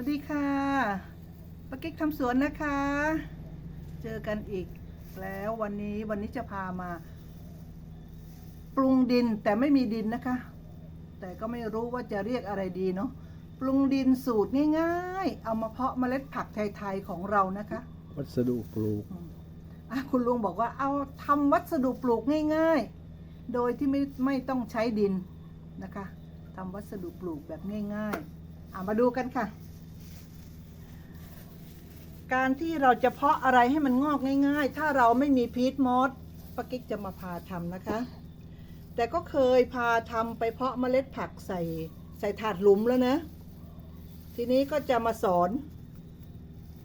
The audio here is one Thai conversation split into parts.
วัสดีค่ะป้ากิ๊กทำสวนนะคะ เจอกันอีกแล้ววันนี้วันนี้จะพามา ปรุงดินแต่ไม่มีดินนะคะ แต่ก็ไม่รู้ว่าจะเรียกอะไรดีเนาะปรุงดินสูตรง่ายๆ เอามาเพาะเมล็ดผักไทยๆของเรานะคะ วัสดุปลูกอะคุณลุงบอกว่าเอาทำวัสดุปลูกง่าย ๆ โดยที่ไม่ไม่ต้องใช้ดินนะคะทำวัสดุปลูกแบบง่าย ๆอะมาดูกันค่ะ การที่เราจะเพาะอะไรให้มันงอกง่าย ๆ ถ้าเราไม่มีพีทมอสป้ากิ๊กจะมาพาทำนะคะ แต่ก็เคยพาทำไปเพาะเมล็ดผักใส่ใส่ถาดหลุมแล้วนะ ทีนี้ก็จะมาสอน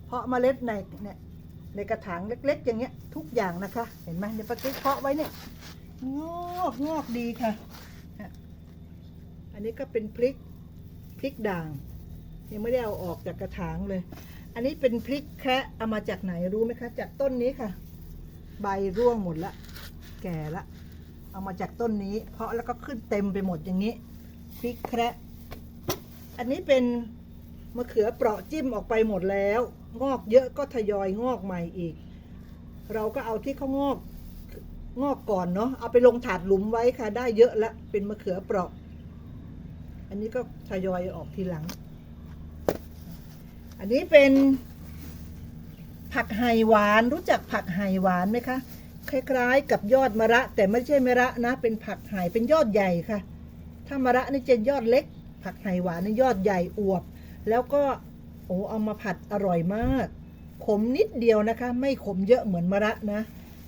เพาะเมล็ดในเนี่ยในกระถางเล็ก ๆ อย่างเงี้ยทุกอย่างนะคะ เห็นไหมเดี๋ยวป้ากิ๊กเพาะไว้เนี่ยงอกงอกดีค่ะอะ อันนี้ก็เป็นพริกพริกด่าง ยังไม่ได้เอาออกจากกระถางเลย อันนี้เป็นพริกแคะเอามาจากไหนรู้ไหมคะ จากต้นนี้ค่ะ ใบร่วงหมดละ แก่ละ เอามาจากต้นนี้ เพาะแล้วก็ขึ้นเต็มไปหมดอย่างนี้ พริกแคะอันนี้เป็นมะเขือเปราะจิ้มออกไปหมดแล้ว งอกเยอะก็ทยอยงอกใหม่อีก เราก็เอาที่เขางอกงอกก่อนเนาะเอาไปลงถาดหลุมไว้ค่ะ ได้เยอะละเป็นมะเขือเปราะ อันนี้ก็ทยอยออกทีหลัง อันนี้เป็นผักไห่หวานรู้จักผักไห่หวานไหมคะคล้ายๆ กับยอดมะระ แต่ไม่ใช่มะระนะ เป็นผักไห่เป็นยอดใหญ่ค่ะ ถ้ามะระนี่จะยอดเล็ก ผักไห่หวานนี่ยอดใหญ่อวบ แล้วก็โอ้เอามาผัดอร่อยมาก ขมนิดเดียวนะคะ ไม่ขมเยอะเหมือนมะระนะ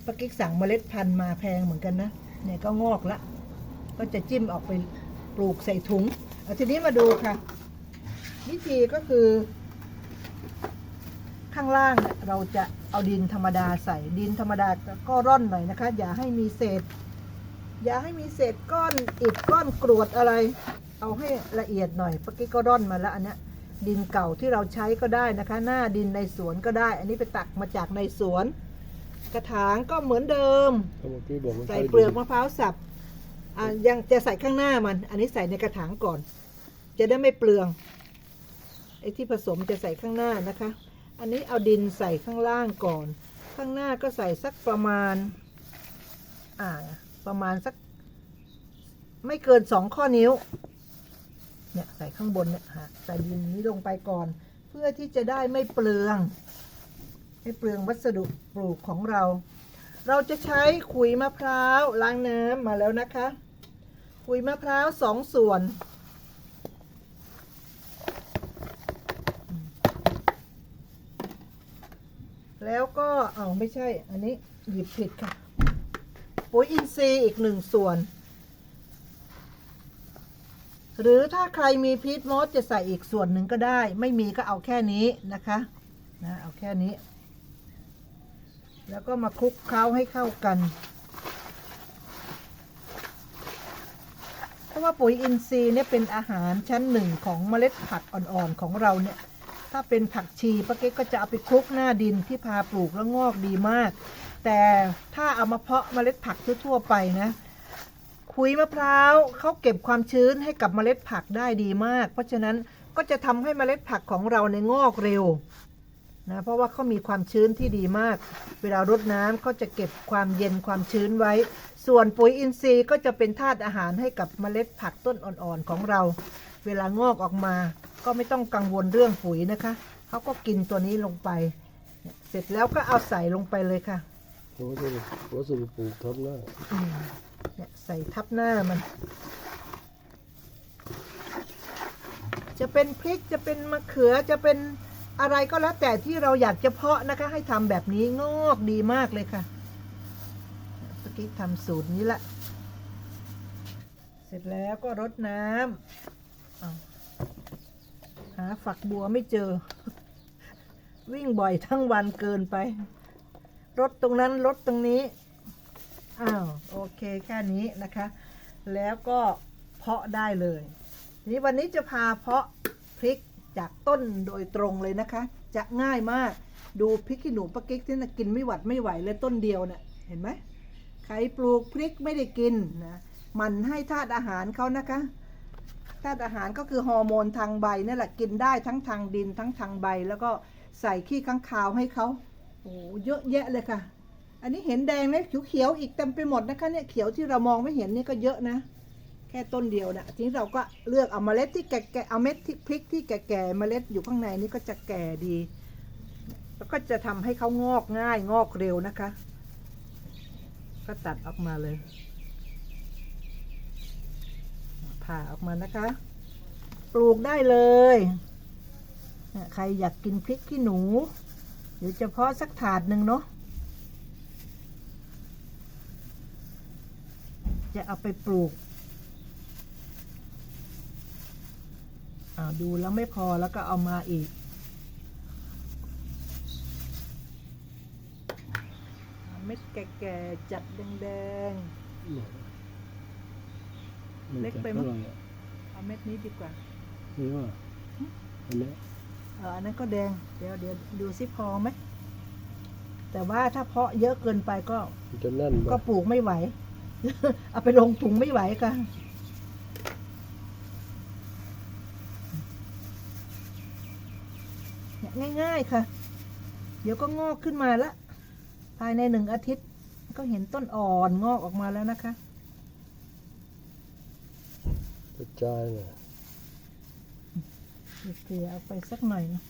ป้ากิ๊กสั่งเมล็ดพันธุ์มาแพงเหมือนกันนะเนี่ยก็งอกละ ก็จะจิ้มออกไปปลูกใส่ถุงเอาทีนี้มาดูค่ะ วิธีก็คือ ข้างล่างเนี่ยเราจะเอาดินธรรมดาใส่ดินธรรมดาก็ร่อนหน่อยนะคะ อย่าให้มีเศษ อย่าให้มีเศษก้อนอิฐก้อนกรวดอะไร เอาให้ละเอียดหน่อยเมื่อกี้ก็ร่อนมาแล้วอันเนี้ยดินเก่าที่เราใช้ก็ได้นะคะ หน้าดินในสวนก็ได้ อันนี้ไปตักมาจากในสวน กระถางก็เหมือนเดิมเขาบอกี้บอกว่าใส่เปลือกมะพร้าวสับอะยังจะใส่ข้างหน้ามัน อันนี้ใส่ในกระถางก่อน จะได้ไม่เปลืองไอ้ที่ผสมจะใส่ข้างหน้านะคะ อันนี้เอาดินใส่ข้างล่างก่อน ข้างหน้าก็ใส่สักประมาณ อ่า ประมาณสัก ไม่เกินสองข้อนิ้ว เนี่ยใส่ข้างบนเนี่ยฮะใส่ดินนี้ลงไปก่อน เพื่อที่จะได้ไม่เปลือง ไม่เปลืองวัสดุปลูกของเรา เราจะใช้ขุยมะพร้าวล้างน้ำมาแล้วนะคะขุยมะพร้าวสองส่วน แล้วก็เอาไม่ใช่ อันนี้หยิบผิดค่ะ ปุ๋ยอินทรีย์อีกหนึ่งส่วน หรือถ้าใครมีพีทมอสจะใส่อีกส่วนหนึ่งก็ได้ ไม่มีก็เอาแค่นี้นะคะนะเอาแค่นี้ แล้วก็มาคลุกเคล้าให้เข้ากันเพราะว่าปุ๋ยอินทรีย์เนี่ยเป็นอาหารชั้นหนึ่งของเมล็ดผักอ่อนๆของเราเนี่ย ถ้าเป็นผักชีป้าเก๊กก็จะเอาไปคลุกหน้าดินที่พาปลูกแล้วงอกดีมาก แต่ถ้าเอามาเพาะเมล็ดผักทั่วๆไปนะขุยมะพร้าวเขาเก็บความชื้นให้กับเมล็ดผักได้ดีมาก เพราะฉะนั้นก็จะทำให้เมล็ดผักของเราในงอกเร็วนะเพราะว่าเขามีความชื้นที่ดีมาก เวลารดน้ำเขาจะเก็บความเย็นความชื้นไว้ ส่วนปุ๋ยอินทรีย์ก็จะเป็นธาตุอาหารให้กับเมล็ดผักต้นอ่อนๆของเรา เวลางอกออกมา ก็ไม่ต้องกังวลเรื่องปุ๋ยนะคะเขาก็กินตัวนี้ลงไปเนี่ยเสร็จแล้วก็เอาใส่ลงไปเลยค่ะวัสดุวัสดุปลูกทับหน้าอืมเนี่ยใส่ทับหน้ามัน จะเป็นพริกจะเป็นมะเขือจะเป็นอะไรก็แล้วแต่ที่เราอยากจะเพาะนะคะ ให้ทำแบบนี้งอกดีมากเลยค่ะเมื่อกี้ทำสูตรนี้ละ เสร็จแล้วก็รดน้ำเอา หาฝักบัวไม่เจอ วิ่งบ่อยทั้งวันเกินไป รถตรงนั้นรถตรงนี้ อ้าว โอเคแค่นี้นะคะ แล้วก็เพาะได้เลยทีนี้วันนี้จะพาเพาะพริกจากต้นโดยตรงเลยนะคะ จะง่ายมากดูพริกขี้หนูปะกิ๊กที่นะกินไม่หวัดไม่ไหวเลยต้นเดียวเนะ่ยเห็นไหมใครปลูกพริกไม่ได้กินนะมันให้ธาตุอาหารเขานะคะ ธาตุอาหารก็คือฮอร์โมนทางใบนั่นแหละกินได้ทั้งทางดินทั้งทางใบ แล้วก็ใส่ขี้ข้างคาวให้เขาโอ้เยอะแยะเลยค่ะ อันนี้เห็นแดงนะเขียวๆอีกเต็มไปหมดนะคะเนี่ยเขียวที่เรามองไม่เห็นนี่ก็เยอะนะ แค่ต้นเดียวนะทีนี้เราก็เลือกเอาเมล็ดที่แก่ๆเอาเม็ดที่พริกที่แก่ๆเมล็ดอยู่ข้างในนี่ก็จะแก่ดี แล้วก็จะทำให้เขางอกง่ายงอกเร็วนะคะ ก็ตัดออกมาเลย ผ่าออกมานะคะ ปลูกได้เลย ใครอยากกินพริกขี้หนู เดี๋ยวเฉพาะสักถาดหนึ่งเนาะจะเอาไปปลูกอาดูแล้วไม่พอแล้วก็เอามาอีก เม็ดแก่ๆจัดแดง เล็กไปมั้ยท่าหร่อะๆเอาเม็ดนี้ดีกว่านี่ว่าอันเนี้ยเอออันนั้นก็แดง เดี๋ยวเดี๋ยวดูซิพอไหม แต่ว่าถ้าเพาะเยอะเกินไปก็ มันจะแน่นก็ปะปลูกไม่ไหว เอาไปลงถุงไม่ไหวค่ะเนี่ยง่ายๆค่ะ เดี๋ยวก็งอกขึ้นมาละ ภายในหนึ่งอาทิตย์ ก็เห็นต้นอ่อนงอกออกมาแล้วนะคะ กระจายน่ะเกลี่ยเอาไปสักหน่อยนะ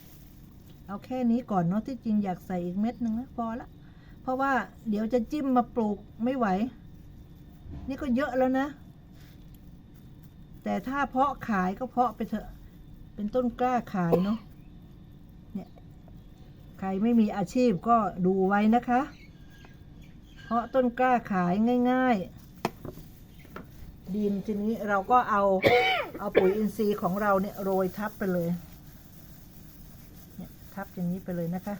เอาแค่นี้ก่อนเนาะที่จริงอยากใส่อีกเม็ดหนึ่งนะพอละเพราะว่าเดี๋ยวจะจิ้มมาปลูกไม่ไหว นี่ก็เยอะแล้วนะ แต่ถ้าเพาะขายก็เพาะไปเถอะ เป็นต้นกล้าขายเนาะเนี่ยใครไม่มีอาชีพก็ดูไว้นะคะ เพาะต้นกล้าขายง่าย ๆ ดินทีนี้เราก็เอา เอาปุ๋ยอินทรีย์ของเราเนี่ยโรยทับไปเลยเนี่ยทับอย่างนี้ไปเลยนะคะ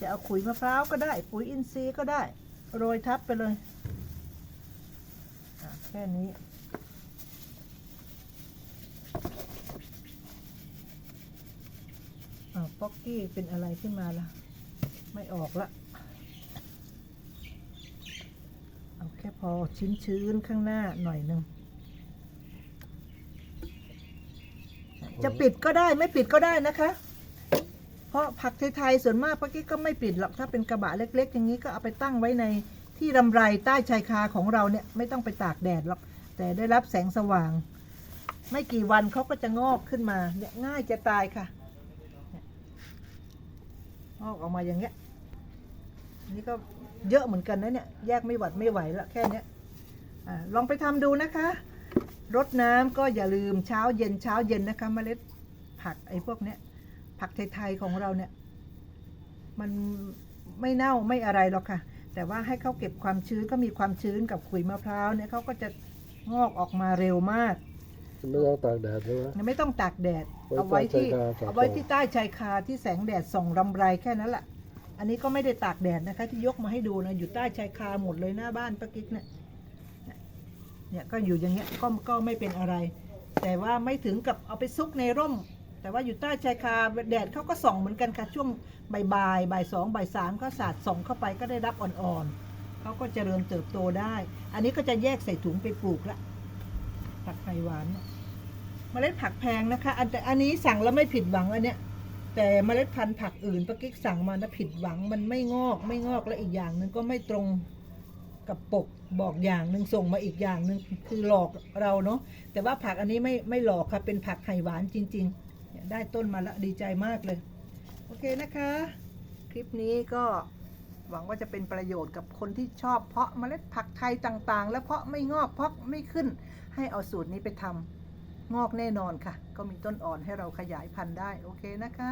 จะเอาขุยมะพร้าวก็ได้ ปุ๋ยอินทรีย์ก็ได้ โรยทับไปเลยแค่นี้อ้าป๊อกกี้เป็นอะไรขึ้นมาล่ะ ไม่ออกละ เอาแค่พอชื้นๆข้างหน้าหน่อยหนึ่งจะปิดก็ได้ไม่ปิดก็ได้นะคะ เพราะผักไทยๆส่วนมากป้ากี้ก็ไม่ปิดหรอกถ้าเป็นกระบะเล็ก ๆ อย่างนี้ก็เอาไปตั้งไว้ในที่รำไรใต้ชายคาของเราเนี่ยไม่ต้องไปตากแดดหรอก แต่ได้รับแสงสว่าง ไม่กี่วันเขาก็จะงอกขึ้นมาเนี่ยง่ายจะตายค่ะเนี่ยงอกออกมาอย่างเงี้ยอันนี่ก็ เยอะเหมือนกันนะเนี่ย แยกไม่หวัดไม่ไหวละแค่เนี้ยอาลองไปทำดูนะคะ รดน้ำก็อย่าลืมเช้าเย็นเช้าเย็นนะคะเมล็ดผักไอ้พวกเนี้ย ผักไทยๆของเราเนี่ย มันไม่เน่าไม่อะไรหรอกค่ะ แต่ว่าให้เขาเก็บความชื้นก็มีความชื้นกับขุยมะพร้าวเนี่ยเขาก็จะงอกออกมาเร็วมากไม่ต้องตากแดดใช่ไหมไม่ต้องตากแดดไว้เอาไว้ที่ใต้ชายคาเอาไว้ที่ใต้ชายคาที่แสงแดดส่องรำไรแค่นั้นแหละ อันนี้ก็ไม่ได้ตากแดดนะคะ ที่ยกมาให้ดูนะอยู่ใต้ชายคาหมดเลยหน้าบ้านป้ากิ๊กเนี่ยเนี่ยก็อยู่อย่างเงี้ยก็ก็ไม่เป็นอะไร แต่ว่าไม่ถึงกับเอาไปซุกในร่ม แต่ว่าอยู่ใต้ชายคาแดดเขาก็ส่องเหมือนกันค่ะช่วงบ่ายบ่ายบ่ายสองบ่ายสามก็สาดส่องเข้าไปก็ได้รับอ่อนๆเขาก็เจริญเติบโตได้ อันนี้ก็จะแยกใส่ถุงไปปลูกละผักไผ่หวานเนี่ยเมล็ดผักแพงนะคะ อันแต่อันนี้สั่งแล้วไม่ผิดหวังอันเนี้ย แต่เมล็ดพันธุ์ผักอื่นป้ากิ๊กสั่งมานะผิดหวังมันไม่งอกไม่งอกและอีกอย่างหนึ่งก็ไม่ตรงกับปกบอกอย่างหนึ่งส่งมาอีกอย่างหนึ่งคือหลอกเราเนาะแต่ว่าผักอันนี้ไม่ไม่หลอกค่ะเป็นผักไห่หวานจริง ๆ ได้ต้นมาแล้วดีใจมากเลย โอเคนะคะ คลิปนี้ก็หวังว่าจะเป็นประโยชน์กับคนที่ชอบเพาะเมล็ดผักไทยต่างๆ แล้วเพาะไม่งอกเพาะไม่ขึ้น ให้เอาสูตรนี้ไปทำ งอกแน่นอนค่ะ ก็มีต้นอ่อนให้เราขยายพันธุ์ได้ โอเคนะคะ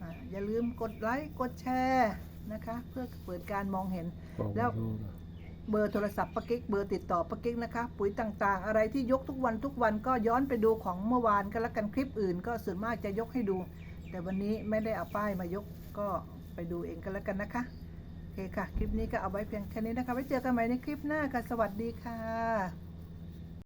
อาอย่าลืมกดไลค์กดแชร์นะคะ เพื่อเปิดการมองเห็น แล้ว เบอร์โทรศัพท์ปะกิ๊กเบอร์ติดต่อปะกิ๊กนะคะ ปุ๋ยต่างๆ อะไรที่ยกทุกวันทุกวันก็ย้อนไปดูของเมื่อวานก็แล้วกันคลิปอื่น ก็ส่วนมากจะยกให้ดู แต่วันนี้ไม่ได้เอาป้ายมายกก็ไปดูเองก็แล้วกันนะคะโอเคค่ะ คลิปนี้ก็เอาไว้เพียงแค่นี้นะคะไว้เจอกันใหม่ในคลิปหน้าค่ะสวัสดีค่ะ